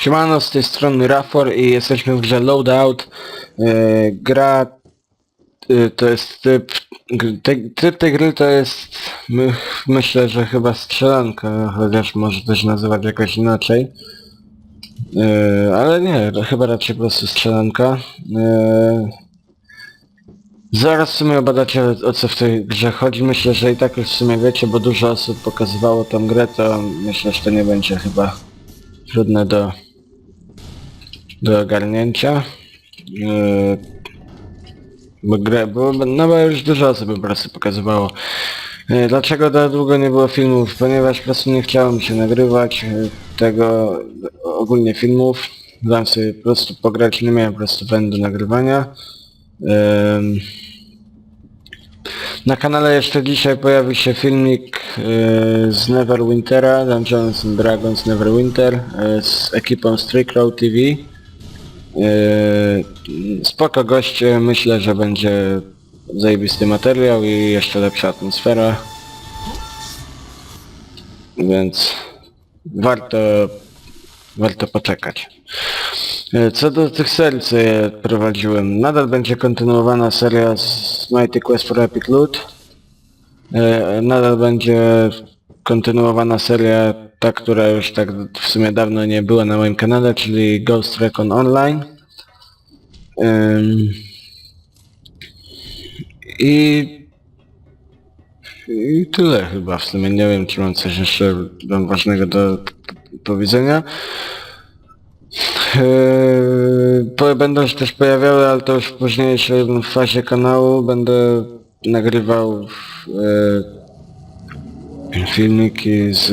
Siemano, z tej strony Rafor i jesteśmy w grze Loadout. E, gra e, to jest typ, te, typ tej gry to jest my, myślę, że chyba strzelanka, chociaż może też nazywać jakoś inaczej. E, ale nie, chyba raczej po prostu strzelanka. E, zaraz w sumie obadacie o co w tej grze chodzi. Myślę, że i tak już w sumie wiecie, bo dużo osób pokazywało tą grę, to myślę, że to nie będzie chyba trudne do do ogarnięcia. Yy, grę, bo, no bo już dużo osób po prostu pokazywało. Yy, Dlaczego tak długo nie było filmów? Ponieważ po prostu nie chciało mi się nagrywać yy, tego ogólnie filmów. Dałem sobie po prostu pograć, nie miałem po prostu wędu nagrywania. Ym, na kanale jeszcze dzisiaj pojawi się filmik yy, z Neverwintera, Dungeons and Dragons Neverwinter yy, z ekipą Stray Crow TV. Yy, spoko goście, myślę, że będzie zajebisty materiał i jeszcze lepsza atmosfera. Więc warto, warto poczekać. Yy, Co do tych serii, co je prowadziłem, nadal będzie kontynuowana seria z Mighty Quest for Epic Loot. Yy, Nadal będzie kontynuowana seria, ta, która już tak w sumie dawno nie była na moim kanale, czyli Ghost Recon Online. I, I tyle chyba w sumie. Nie wiem, czy mam coś jeszcze wam ważnego do powiedzenia. Yy, Będą się też pojawiały, ale to już w późniejszej fazie kanału będę nagrywał yy, filmiki z...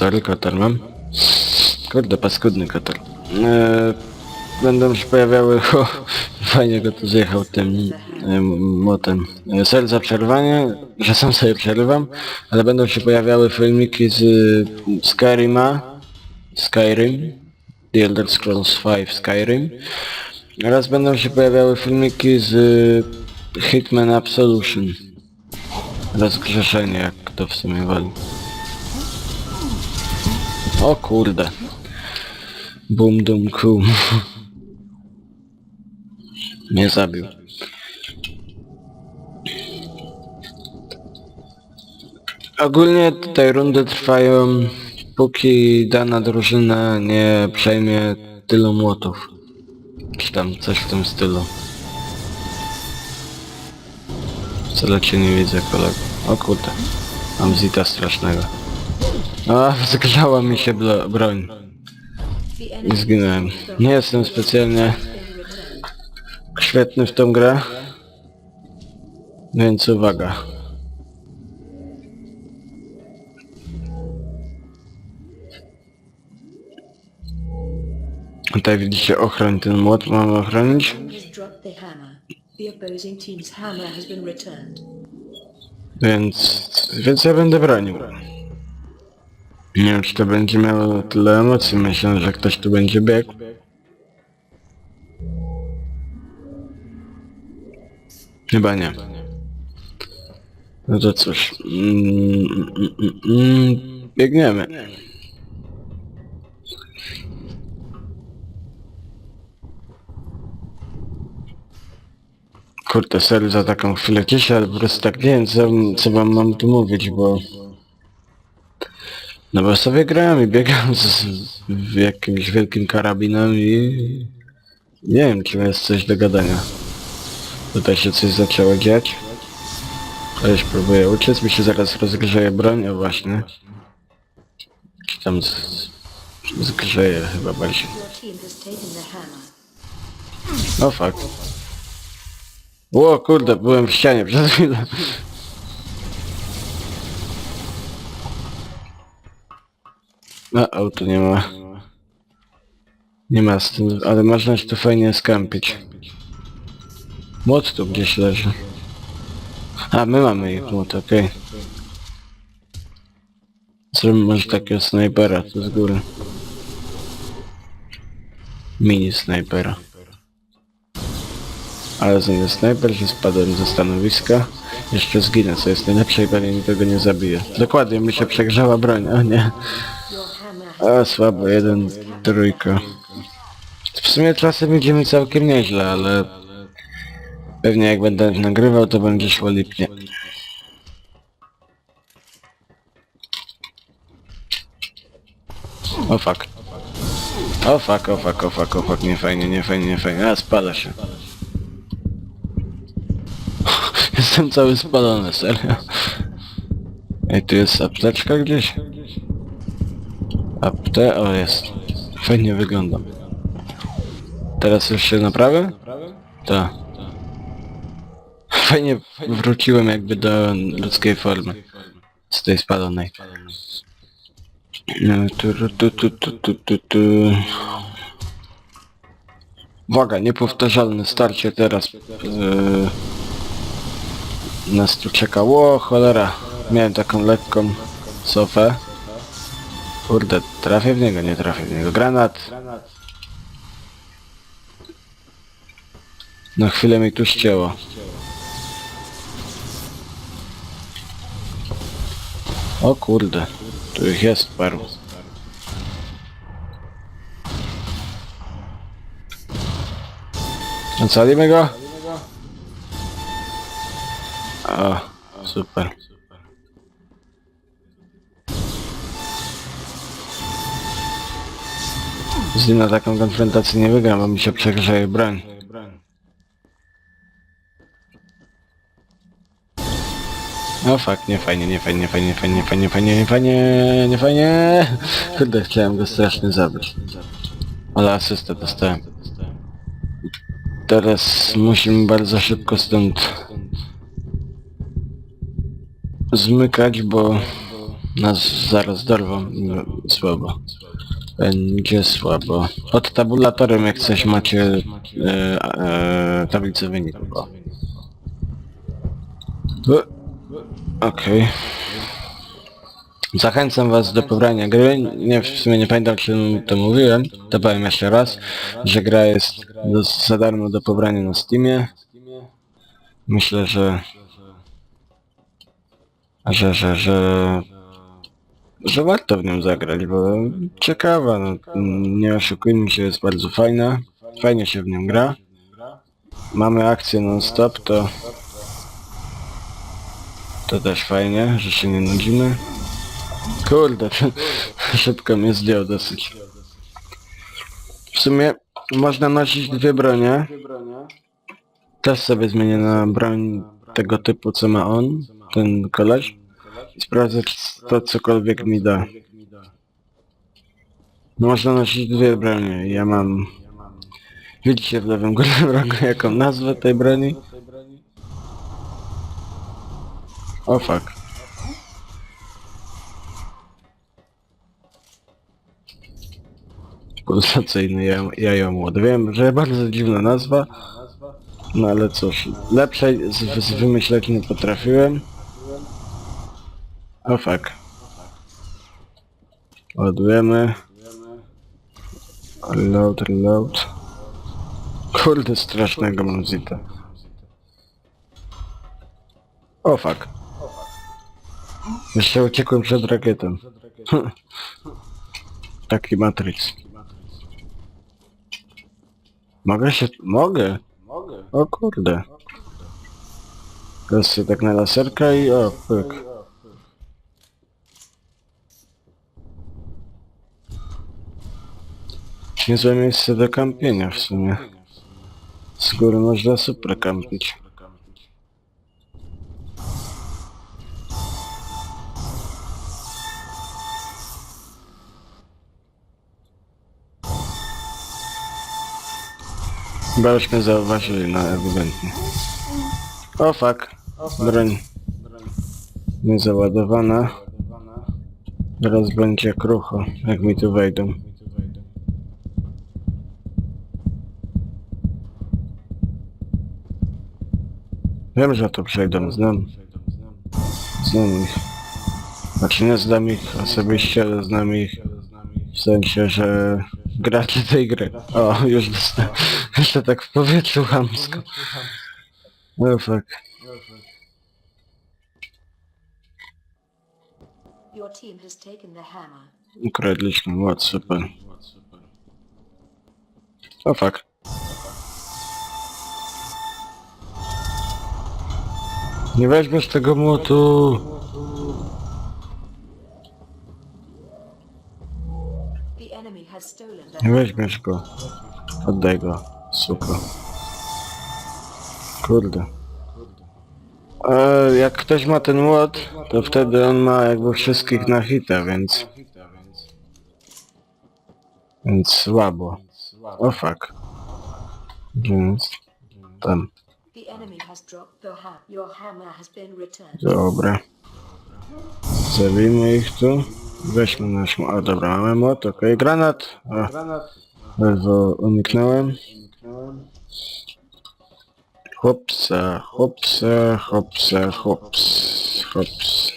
Sorry, kotar mam. Kurde, paskudny kotar. Yy, Będą się pojawiały... O, fajnie go tu zjechał tym yy, motem. Yy, Sorry za przerwanie, że sam sobie przerywam, ale będą się pojawiały filmiki z Skyrima, Skyrim, The Elder Scrolls 5 Skyrim oraz będą się pojawiały filmiki z Hitman Absolution. Rozgrzeszenie, jak kto w sumie woli. O kurde. Bum dum kum. Mnie zabił. Ogólnie te rundy trwają póki dana drużyna nie przejmie tylu młotów. Czy tam coś w tym stylu. Wcale cię nie widzę kolego. O kurde. Mam zita strasznego. A, zgrzała mi się broń. I zginąłem. Nie jestem specjalnie świetny w tą grę. Więc uwaga. Tutaj widzicie ochroń ten młot, mamy ochronić. Więc, więc ja będę bronił. Nie wiem czy to będzie miało tyle emocji, myślę, że ktoś tu będzie biegł. Chyba nie. No to cóż. Mm, mm, mm, biegniemy. Kurde, serio za taką chwilę cieszę, ale po prostu tak nie wiem co, co wam mam tu mówić, bo... No bo sobie grałem i biegam z, z jakimś wielkim karabinem i... Nie wiem, czy jest coś do gadania. Tutaj się coś zaczęło dziać. Koleś próbuje uciec, mi się zaraz rozgrzeje broń, właśnie. Czy tam z, zgrzeje chyba bardziej. Your team has taken the hammer. O fuck. O kurde, byłem w ścianie przez chwilę. No, auto nie ma. Nie ma z tym, ale można się tu fajnie skampić. Młot tu gdzieś leży. A, my mamy ich młot, okej. Zrobimy może takiego snajpera tu z góry. Mini snajpera. Ale zamiast snajper, że spadłem ze stanowiska. Jeszcze zginę, co jest najlepsze i pewnie nikogo nie zabije. Dokładnie, mi się przegrzała broń, o nie. A słabo, jeden, trójka. W sumie czasem idzie mi całkiem nieźle, ale... Pewnie jak będę nagrywał, to będzie szło lipnie. O fuck. O fuck, o fuck, o fuck, o fuck, nie fajnie, nie fajnie, nie fajnie. A, spala się. Jestem cały spalony, serio. Ej, tu jest apteczka gdzieś? Apte... o jest. Fajnie wyglądam. Teraz już się naprawę? Tak. Fajnie wróciłem jakby do ludzkiej formy. Z tej spalonej. E, tu, tu, tu, tu, tu, tu, tu. Uwaga, niepowtarzalne starcie teraz. Yy, nas tu czeka. Ło, cholera. Miałem taką lekką sofę. Kurde, trafię w niego, nie trafię w niego. Granat. Na chwilę mi tu ścięło. O kurde, tu ich jest paru. Ocalimy go? O, super. Z nim na taką konfrontację nie wygram, bo mi się przegrzeje broń. No fuck, nie fajnie, nie fajnie, nie fajnie, nie fajnie, nie fajnie, nie fajnie, nie fajnie, nie fajnie. Kurde, chciałem go strasznie zabić. Ale asystę dostałem. Teraz musimy bardzo szybko stąd zmykać, bo nas zaraz dorwą. Słabo. Będzie słabo. Pod tabulatorem jak coś macie e, e, tablicę wyników. Okej. Zachęcam was do pobrania gry. Nie, w sumie nie pamiętam czy to mówiłem. To powiem jeszcze raz, że gra jest do, za darmo do pobrania na Steamie. Myślę, że... Że, że, że... Że warto w nią zagrać, bo ciekawa, no, nie oszukujmy się, jest bardzo fajna. Fajnie się w nią gra. Mamy akcję non-stop, to... To też fajnie, że się nie nudzimy. Kurde, szybko mnie zdjął dosyć. W sumie można nosić dwie bronie. Też sobie zmienię na broń tego typu co ma on, ten koleś. I sprawdzę to cokolwiek mi da. Można nosić dwie bronie. Ja mam... Widzicie w lewym górnym rogu jaką nazwę tej broni? O fuck. Pulsacyjny ja- jajomłot. Wiem, że bardzo dziwna nazwa. No ale cóż, lepszej z, z wymyśleć nie potrafiłem. Fuck. Ładujemy. Reload, reload. Kurde, strasznego mam zita. O fuck. Jeszcze uciekłem przed rakietą. Taki Matrix. Mogę się... Mogę? O kurde. Teraz się tak na laserka i o, pyk. Niezłe miejsce do kampienia w sumie. Z góry można super kampić. Chyba już mnie zauważyli, no ewidentnie. O fuck. Broń. Niezaładowana. Teraz będzie krucho, jak mi tu wejdą. Wiem, że to przejdą, znam. Znam ich. Znaczy nie znam ich osobiście, ale znam ich w sensie, że gracze tej gry. O, już dostałem. Jeszcze tak w powietrzu chamsko. Oh fuck. Your team has taken the hammer. Ukradliśmy młot, super. O fuck. Nie weźmiesz tego młotu. Nie weźmiesz go. Oddaj go. Super. Kurde. E, jak ktoś ma ten młot, to wtedy on ma jakby wszystkich na hita, więc... Więc słabo. O fuck. Więc... Tam. Dobra. Zabijmy ich tu. Weźmy nasz... mo- O dobra, mamy młot, okej. Granat. O, ledwo uniknąłem. Hopsa, hopsa, hopsa, hops, hops.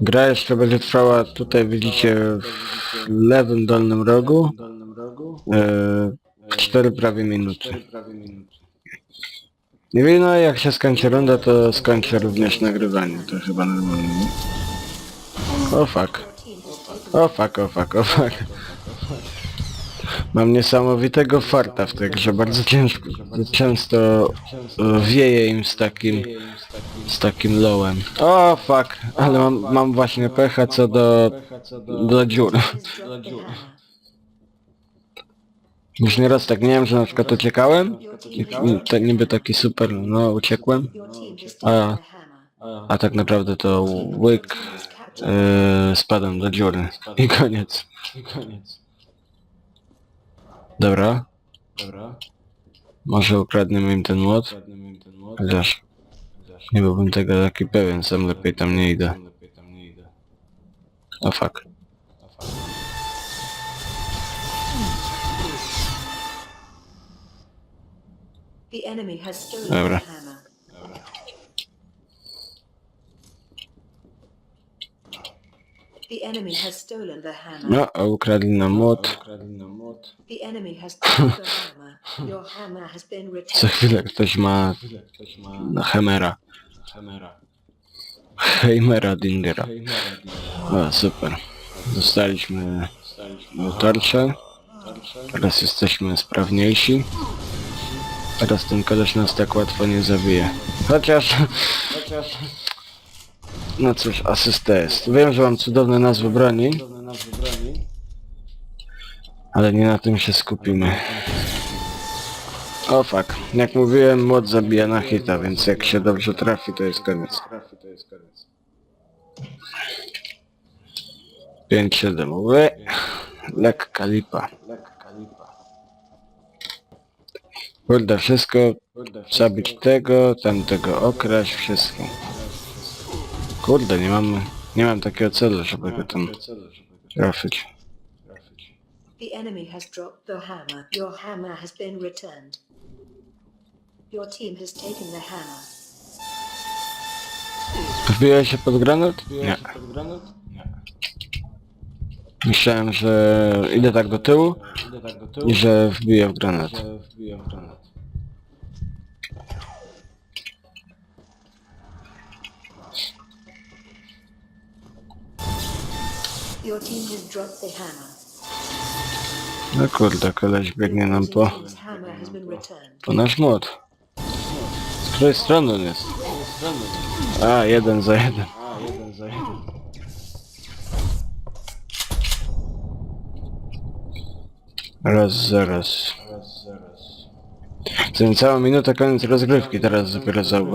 Gra jeszcze będzie trwała, tutaj widzicie w lewym dolnym rogu. E, 4 prawie minuty. Nie no jak się skończy runda, to skończę również nagrywanie, to chyba normalnie. nie? O fuck. O fuck, o fuck, o fuck. Mam niesamowitego farta w tej grze, bardzo ciężko, często e, wieje im z takim, z takim lowem. O fuck, ale mam, mam właśnie pecha co do, do dziur. has dropped the hammer. Już nieraz tak miałem, że na przykład uciekałem i i to niby taki super, no uciekłem, A. a tak naprawdę to łyk e, spadłem do dziury i koniec. Dobra. Może ukradniemy im ten młot? Chociaż nie byłbym tego taki pewien, sam lepiej tam nie idę. O fuck. The enemy has stolen Dobra. the hammer. The enemy has stolen the hammer. No, a ukradli nam młot. The enemy has taken the hammer. Your hammer has been Co returned. chwilę ktoś ma na Hemera. Heimera Dingera. O, super. Dostaliśmy tarczę. Teraz jesteśmy sprawniejsi. Teraz ten koleś nas tak łatwo nie zabije. Chociaż... No cóż, asysta jest. Wiem, że mam cudowne nazwy broni. Ale nie na tym się skupimy. O fuck. Jak mówiłem, mod zabija na hita, więc jak się dobrze trafi, to jest koniec. 5-7. Ły. Lekka lipa. Kurde, wszystko. Zabić tego, tamtego okraść, wszystko. Kurde, nie mam, nie mam takiego celu, żeby go tam trafić. The enemy has dropped the hammer. Your hammer has been returned. Your team has taken the hammer. Wbiłeś się pod granat? Nie. Myślałem, że idę tak do tyłu i że wbiję w granat. No kurde, koleś biegnie nam po, po nasz młot. Z której strony on jest? A, jeden za jeden. Raz, zaraz. Za całą minutę koniec rozgrywki, teraz dopiero zauważyłem.